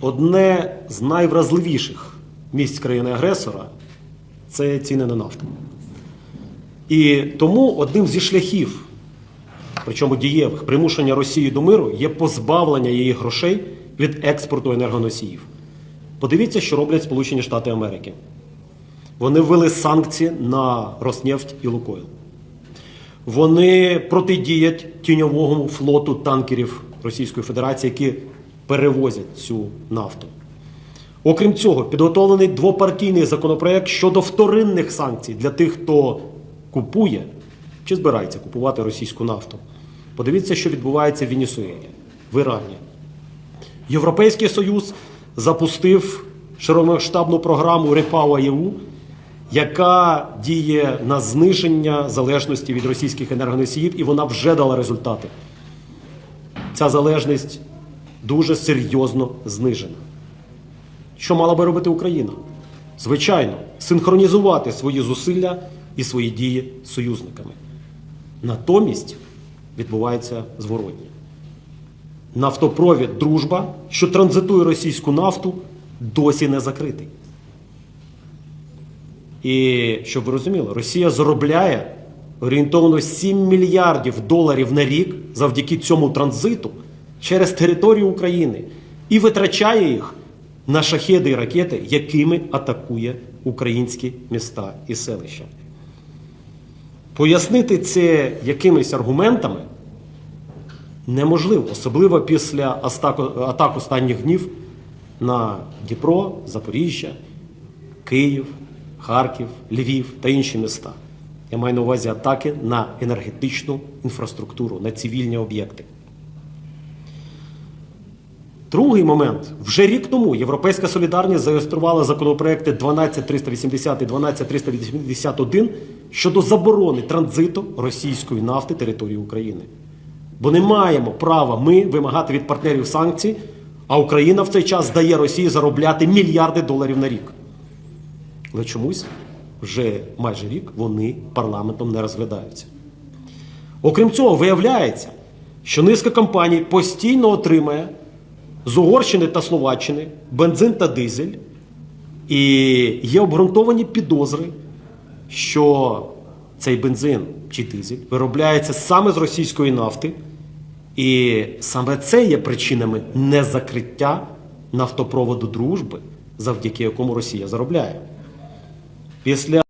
одне з найвразливіших місць країни-агресора це ціни на нафту. І тому одним зі шляхів, причому дієвих, примушення Росії до миру є позбавлення її грошей від експорту енергоносіїв. Подивіться, що роблять Сполучені Штати Америки. Вони ввели санкції на Роснефть і Лукойл. Вони протидіять тіньовому флоту танкерів Російської Федерації, які перевозять цю нафту. Окрім цього, підготовлений двопартійний законопроект щодо вторинних санкцій для тих, хто купує чи збирається купувати російську нафту. Подивіться, що відбувається в Венесуелі, в Ірані. Європейський Союз запустив широкомасштабну програму REPower-EU, яка діє на зниження залежності від російських енергоносіїв, і вона вже дала результати. Ця залежність дуже серйозно знижена. Що мала би робити Україна? Звичайно, синхронізувати свої зусилля і свої дії з союзниками. Натомість відбувається зворотнє. Нафтопровід Дружба, що транзитує російську нафту, досі не закритий. І щоб ви розуміли, Росія заробляє орієнтовно 7 мільярдів доларів на рік завдяки цьому транзиту через територію України і витрачає їх на шахеди і ракети, якими атакує українські міста і селища. Пояснити це якимись аргументами неможливо, особливо після атак останніх днів на Дніпро, Запоріжжя, Київ, Харків, Львів та інші міста. Я маю на увазі атаки на енергетичну інфраструктуру, на цивільні об'єкти. Другий момент. Вже рік тому Європейська солідарність зареєструвала законопроекти 12380 і 12381 щодо заборони транзиту російської нафти території України. Бо не маємо права ми вимагати від партнерів санкцій, а Україна в цей час дає Росії заробляти мільярди доларів на рік. Але чомусь вже майже рік вони парламентом не розглядаються. Окрім цього, виявляється, що низка компаній постійно отримає з Угорщини та Словаччини бензин та дизель, і є обґрунтовані підозри, що цей бензин чи дизель виробляється саме з російської нафти, і саме це є причинами незакриття нафтопроводу дружби, завдяки якому Росія заробляє. Після